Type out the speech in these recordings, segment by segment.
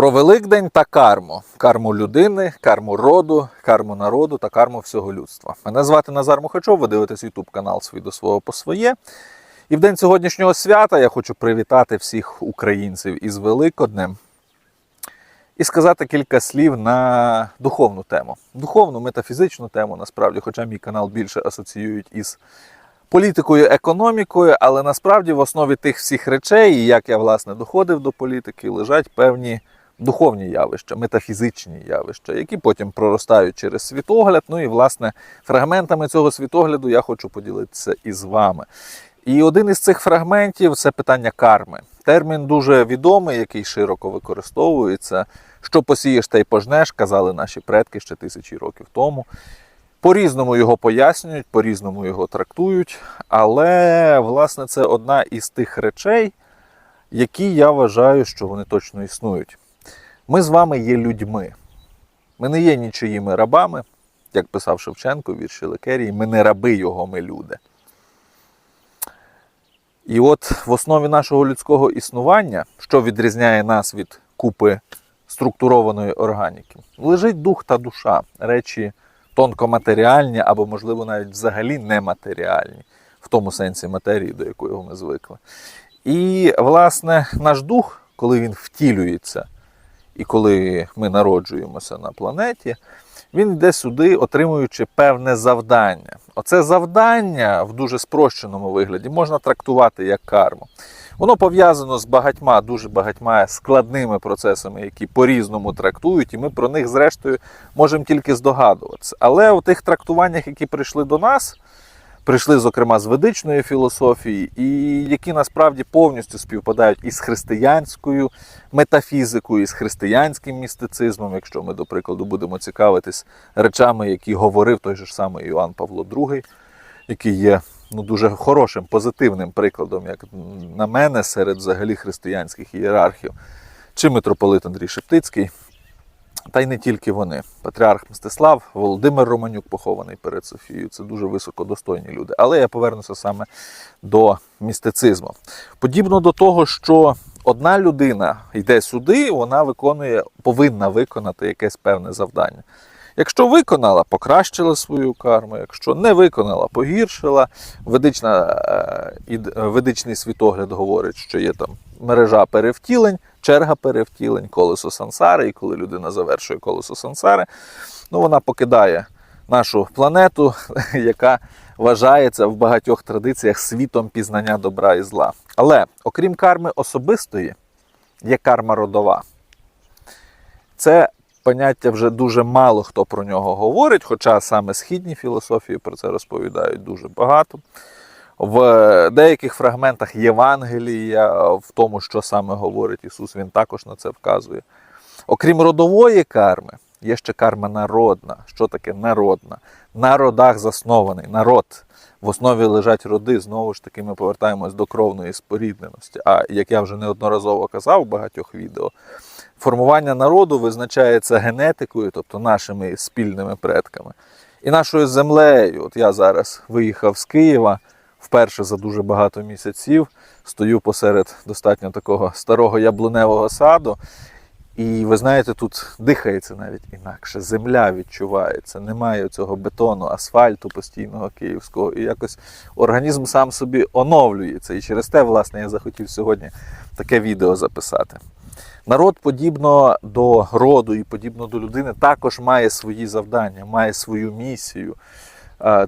Про Великдень та карму. Карму людини, карму роду, карму народу та карму всього людства. Мене звати Назар Мухачов, ви дивитесь YouTube канал «Свій до свого по своє. І в день сьогоднішнього свята я хочу привітати всіх українців із Великоднем і сказати кілька слів на духовну тему. Духовну, метафізичну тему, насправді, хоча мій канал більше асоціюють із політикою, економікою, але насправді в основі тих всіх речей, і як я власне доходив до політики, лежать певні духовні явища, метафізичні явища, які потім проростають через світогляд. Ну і власне фрагментами цього світогляду я хочу поділитися із вами. І один із цих фрагментів це питання карми. Термін дуже відомий, який широко використовується. Що посієш, та й пожнеш, казали наші предки ще тисячі років тому. По-різному його пояснюють, по-різному його трактують, але власне це одна із тих речей, які я вважаю, що вони точно існують. Ми з вами є людьми. Ми не є нічиїми рабами, як писав Шевченко вірші Лекерії, ми не раби його, ми люди. І от в основі нашого людського існування, що відрізняє нас від купи структурованої органіки, лежить дух та душа, речі тонкоматеріальні або, можливо, навіть взагалі нематеріальні, в тому сенсі матерії, до якої ми звикли. І, власне, наш дух, коли він втілюється, і коли ми народжуємося на планеті, він йде сюди, отримуючи певне завдання. Оце завдання в дуже спрощеному вигляді можна трактувати як карму. Воно пов'язано з багатьма, дуже багатьма складними процесами, які по-різному трактують, і ми про них, зрештою, можемо тільки здогадуватися. Але у тих трактуваннях, які прийшли до нас, прийшли, зокрема, з ведичної філософії, і які насправді повністю співпадають із християнською метафізикою, із християнським містицизмом, якщо ми, до прикладу, будемо цікавитись речами, які говорив той же ж самий Іоанн Павло II, який є ну, дуже хорошим, позитивним прикладом, як на мене, серед взагалі християнських ієрархів, чи митрополит Андрій Шептицький. Та й не тільки вони. Патріарх Мстислав, Володимир Романюк похований перед Софією. Це дуже високодостойні люди. Але я повернуся саме до містицизму. Подібно до того, що одна людина йде сюди, вона виконує, повинна виконати якесь певне завдання. Якщо виконала, покращила свою карму, якщо не виконала, погіршила. Ведична, е, ведичний світогляд говорить, що є там мережа перевтілень, черга перевтілень, колесо сансари, і коли людина завершує колесо сансари, ну вона покидає нашу планету, яка вважається в багатьох традиціях світом пізнання добра і зла. Але окрім карми особистої, є карма родова. Це поняття вже дуже мало хто про нього говорить, хоча саме східні філософії про це розповідають дуже багато. В деяких фрагментах Євангелія, в тому, що саме говорить Ісус, Він також на це вказує. Окрім родової карми, є ще карма народна. Що таке народна? На родах заснований народ. В основі лежать роди. Знову ж таки, ми повертаємось до кровної спорідненості. А як я вже неодноразово казав в багатьох відео, формування народу визначається генетикою, тобто нашими спільними предками, і нашою землею. От я зараз виїхав з Києва вперше за дуже багато місяців, стою посеред достатньо такого старого яблуневого саду. І ви знаєте, тут дихається навіть інакше. Земля відчувається, немає цього бетону, асфальту постійного київського. І якось організм сам собі оновлюється. І через те, власне, я захотів сьогодні таке відео записати. Народ, подібно до роду і подібно до людини, також має свої завдання, має свою місію.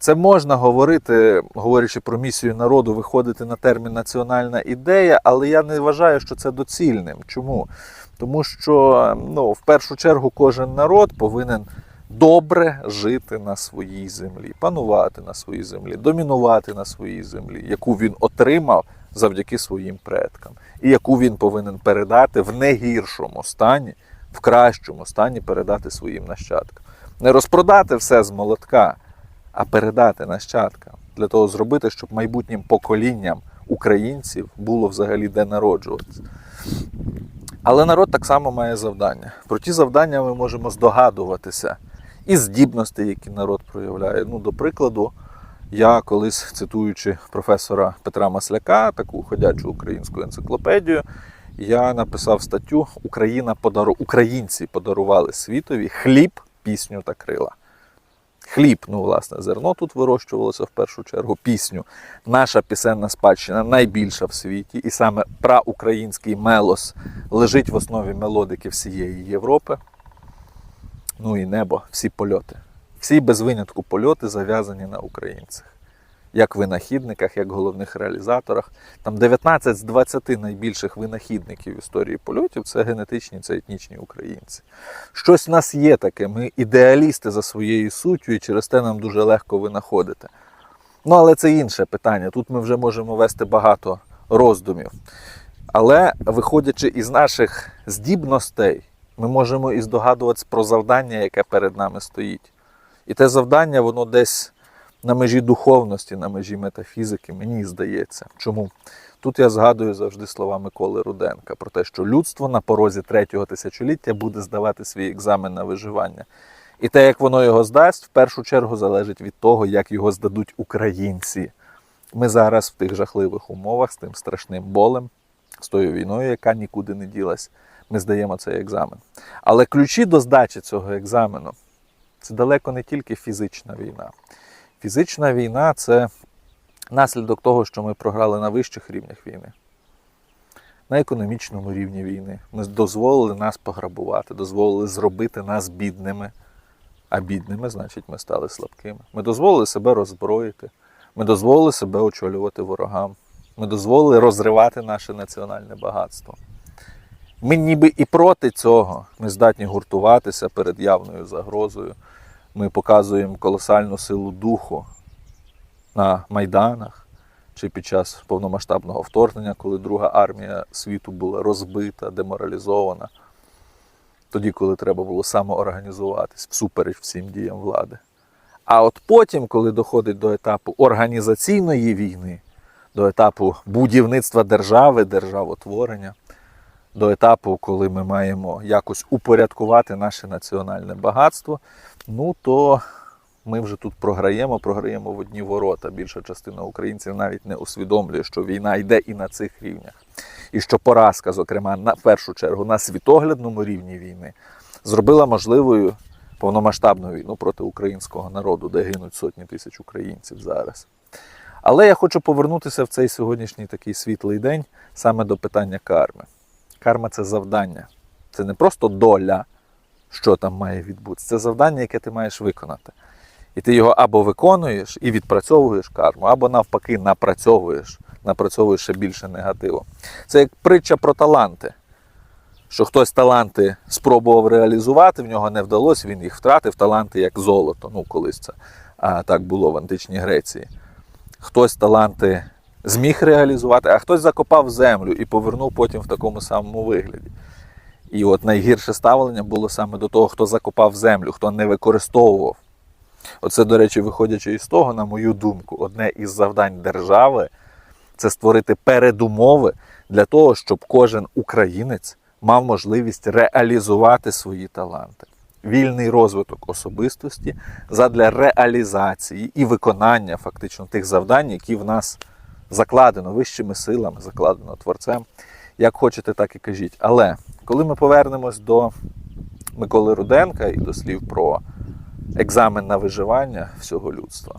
Це можна говорити, говорячи про місію народу, виходити на термін національна ідея, але я не вважаю, що це доцільним. Чому? Тому що ну, в першу чергу кожен народ повинен добре жити на своїй землі, панувати на своїй землі, домінувати на своїй землі, яку він отримав завдяки своїм предкам, і яку він повинен передати в негіршому стані, в кращому стані передати своїм нащадкам. Не розпродати все з молотка, а передати нащадкам для того зробити, щоб майбутнім поколінням українців було взагалі де народжуватися. Але народ так само має завдання. Про ті завдання ми можемо здогадуватися і здібності, які народ проявляє. Ну, до прикладу, я колись цитуючи професора Петра Масляка, таку ходячу українську енциклопедію, я написав статтю Україна подару... Українці подарували світові хліб, пісню та крила. Хліб, ну, власне, зерно тут вирощувалося в першу чергу. Пісню. Наша пісенна спадщина найбільша в світі, і саме праукраїнський мелос лежить в основі мелодики всієї Європи. Ну і небо, всі польоти. Всі без винятку польоти зав'язані на українцях. Як винахідниках, як головних реалізаторах. Там 19 з 20 найбільших винахідників в історії польотів це генетичні, це етнічні українці. Щось в нас є таке. Ми ідеалісти за своєю суттю, і через те нам дуже легко винаходити. Ну, але це інше питання. Тут ми вже можемо вести багато роздумів. Але виходячи із наших здібностей, ми можемо і здогадуватися про завдання, яке перед нами стоїть. І те завдання, воно десь на межі духовності, на межі метафізики, мені здається. Чому? Тут я згадую завжди слова Миколи Руденка про те, що людство на порозі третього тисячоліття буде здавати свій екзамен на виживання. І те, як воно його здасть, в першу чергу залежить від того, як його здадуть українці. Ми зараз в тих жахливих умовах з тим страшним болем, з тою війною, яка нікуди не ділась, ми здаємо цей екзамен. Але ключі до здачі цього екзамену це далеко не тільки фізична війна. Фізична війна це наслідок того, що ми програли на вищих рівнях війни, на економічному рівні війни. Ми дозволили нас пограбувати, дозволили зробити нас бідними. А бідними, значить, ми стали слабкими. Ми дозволили себе роззброїти, ми дозволили себе очолювати ворогам, ми дозволили розривати наше національне багатство. Ми ніби і проти цього. Ми здатні гуртуватися перед явною загрозою. Ми показуємо колосальну силу духу на майданах чи під час повномасштабного вторгнення, коли друга армія світу була розбита, деморалізована. Тоді, коли треба було самоорганізуватись всупереч всім діям влади. А от потім, коли доходить до етапу організаційної війни, до етапу будівництва держави, державотворення, до етапу, коли ми маємо якось упорядкувати наше національне багатство, ну то ми вже тут програємо, програємо в одні ворота. Більша частина українців навіть не усвідомлює, що війна йде і на цих рівнях. І що поразка, зокрема, на першу чергу на світоглядному рівні війни, зробила можливою повномасштабну війну проти українського народу, де гинуть сотні тисяч українців зараз. Але я хочу повернутися в цей сьогоднішній такий світлий день саме до питання карми. Карма це завдання. Це не просто доля, що там має відбутися. Це завдання, яке ти маєш виконати. І ти його або виконуєш і відпрацьовуєш карму, або навпаки напрацьовуєш, напрацьовуєш ще більше негативу. Це як притча про таланти. Що хтось таланти спробував реалізувати, в нього не вдалося, він їх втратив, таланти як золото. Ну, колись це а, так було в античній Греції. Хтось таланти зміг реалізувати, а хтось закопав землю і повернув потім в такому самому вигляді. І от найгірше ставлення було саме до того, хто закопав землю, хто не використовував. Оце, до речі, виходячи із того, на мою думку, одне із завдань держави це створити передумови для того, щоб кожен українець мав можливість реалізувати свої таланти. Вільний розвиток особистості задля реалізації і виконання фактично тих завдань, які в нас закладено вищими силами, закладено творцем. Як хочете, так і кажіть. Але коли ми повернемось до Миколи Руденка і до слів про екзамен на виживання всього людства,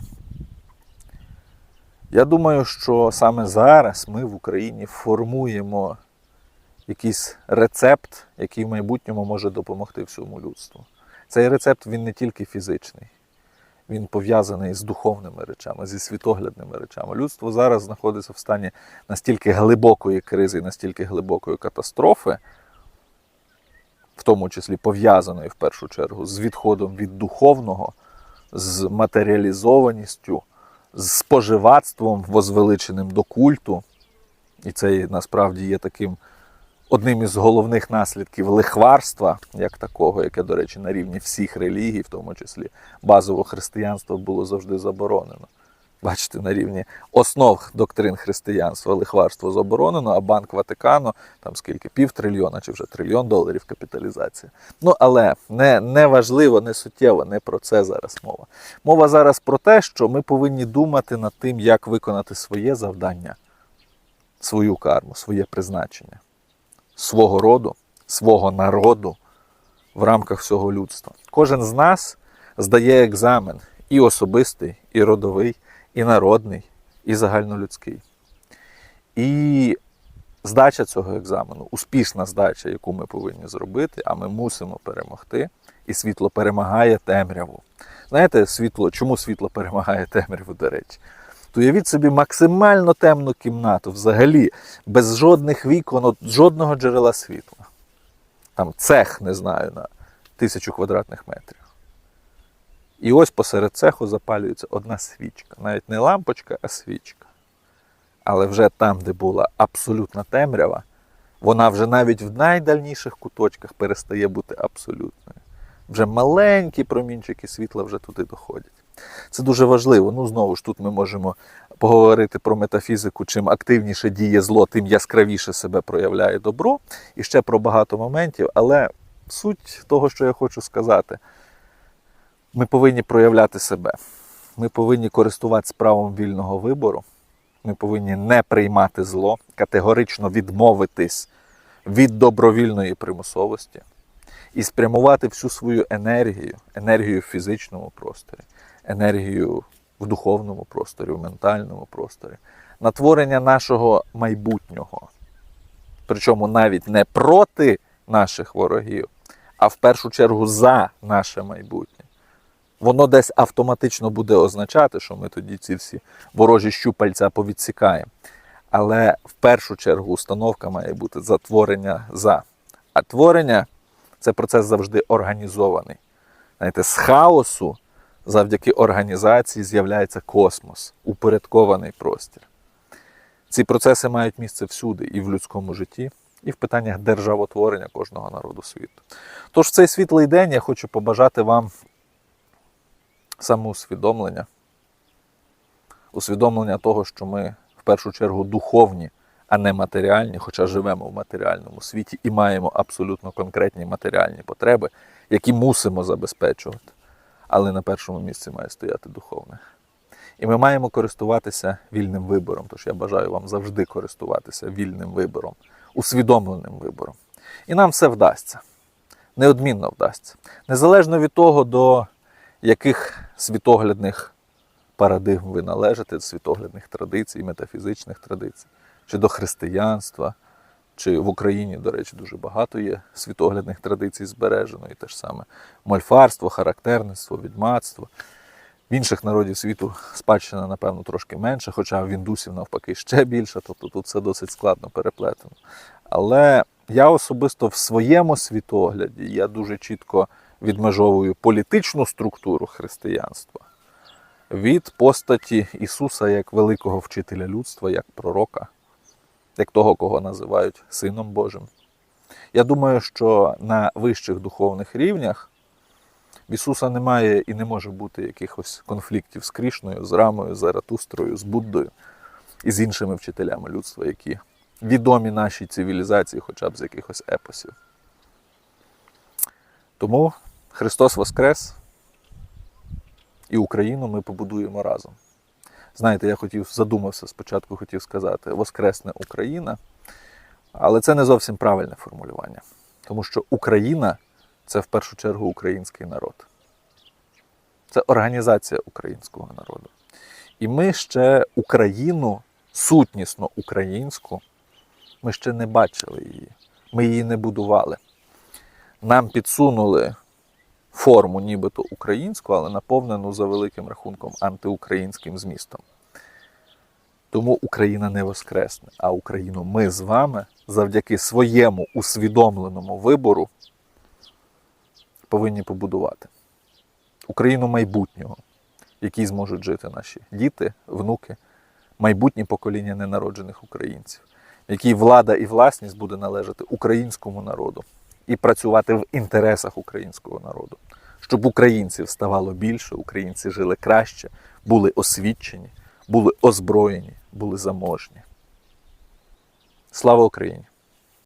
я думаю, що саме зараз ми в Україні формуємо якийсь рецепт, який в майбутньому може допомогти всьому людству. Цей рецепт він не тільки фізичний, він пов'язаний з духовними речами, зі світоглядними речами. Людство зараз знаходиться в стані настільки глибокої кризи, настільки глибокої катастрофи, в тому числі пов'язаної в першу чергу з відходом від духовного, з матеріалізованістю, з споживацтвом, возвеличеним до культу. І це насправді є таким одним із головних наслідків лихварства, як такого, яке, до речі, на рівні всіх релігій, в тому числі базово християнство, було завжди заборонено. Бачите, на рівні основ доктрин християнства лихварство заборонено, а Банк Ватикану там скільки пів трильйона чи вже трильйон доларів капіталізація. Ну але не, не важливо, не суттєво, не про це зараз мова. Мова зараз про те, що ми повинні думати над тим, як виконати своє завдання, свою карму, своє призначення. Свого роду, свого народу в рамках всього людства. Кожен з нас здає екзамен і особистий, і родовий, і народний, і загальнолюдський. І здача цього екзамену, успішна здача, яку ми повинні зробити, а ми мусимо перемогти, і світло перемагає темряву. Знаєте, світло, чому світло перемагає темряву, до речі? То уявіть собі максимально темну кімнату, взагалі, без жодних вікон, жодного джерела світла. Там цех, не знаю, на тисячу квадратних метрів. І ось посеред цеху запалюється одна свічка. Навіть не лампочка, а свічка. Але вже там, де була абсолютна темрява, вона вже навіть в найдальніших куточках перестає бути абсолютною. Вже маленькі промінчики світла вже туди доходять. Це дуже важливо. Ну, знову ж тут ми можемо поговорити про метафізику. Чим активніше діє зло, тим яскравіше себе проявляє добро. І ще про багато моментів. Але суть того, що я хочу сказати, ми повинні проявляти себе. Ми повинні користуватися правом вільного вибору. Ми повинні не приймати зло, категорично відмовитись від добровільної примусовості і спрямувати всю свою енергію, енергію в фізичному просторі, енергію в духовному просторі, в ментальному просторі, на творення нашого майбутнього. Причому навіть не проти наших ворогів, а в першу чергу за наше майбутнє. Воно десь автоматично буде означати, що ми тоді ці всі ворожі щупальця повідсікаємо. Але в першу чергу установка має бути за творення за. А творення це процес завжди організований. Знаєте, з хаосу завдяки організації з'являється космос, упорядкований простір. Ці процеси мають місце всюди, і в людському житті, і в питаннях державотворення кожного народу світу. Тож в цей світлий день я хочу побажати вам самоусвідомлення, усвідомлення того, що ми в першу чергу духовні, а не матеріальні, хоча живемо в матеріальному світі і маємо абсолютно конкретні матеріальні потреби, які мусимо забезпечувати. Але на першому місці має стояти духовне. І ми маємо користуватися вільним вибором. Тож я бажаю вам завжди користуватися вільним вибором, усвідомленим вибором. І нам все вдасться. Неодмінно вдасться. Незалежно від того, до яких світоглядних парадигм ви належите, світоглядних традицій, метафізичних традицій, чи до християнства, чи в Україні, до речі, дуже багато є світоглядних традицій збережено, і те ж саме мольфарство, характерництво, відмацтво. В інших народів світу спадщина, напевно, трошки менше, хоча в індусів навпаки ще більше, тобто тут все досить складно переплетено. Але я особисто в своєму світогляді я дуже чітко відмежовую політичну структуру християнства від постаті Ісуса як великого вчителя людства, як пророка, як того, кого називають Сином Божим. Я думаю, що на вищих духовних рівнях в Ісуса немає і не може бути якихось конфліктів з Крішною, з Рамою, з Заратустрою, з Буддою і з іншими вчителями людства, які відомі нашій цивілізації, хоча б з якихось епосів. Тому Христос Воскрес і Україну ми побудуємо разом. Знаєте, я хотів задумався спочатку, хотів сказати Воскресне Україна, але це не зовсім правильне формулювання. Тому що Україна це в першу чергу український народ. Це організація українського народу. І ми ще Україну, сутнісно українську, ми ще не бачили її. Ми її не будували. Нам підсунули форму нібито українську, але наповнену за великим рахунком антиукраїнським змістом. Тому Україна не воскресне, а Україну ми з вами завдяки своєму усвідомленому вибору повинні побудувати. Україну майбутнього, якій зможуть жити наші діти, внуки, майбутнє покоління ненароджених українців, в якій влада і власність буде належати українському народу і працювати в інтересах українського народу, щоб українців ставало більше, українці жили краще, були освічені, були озброєні, були заможні. Слава Україні!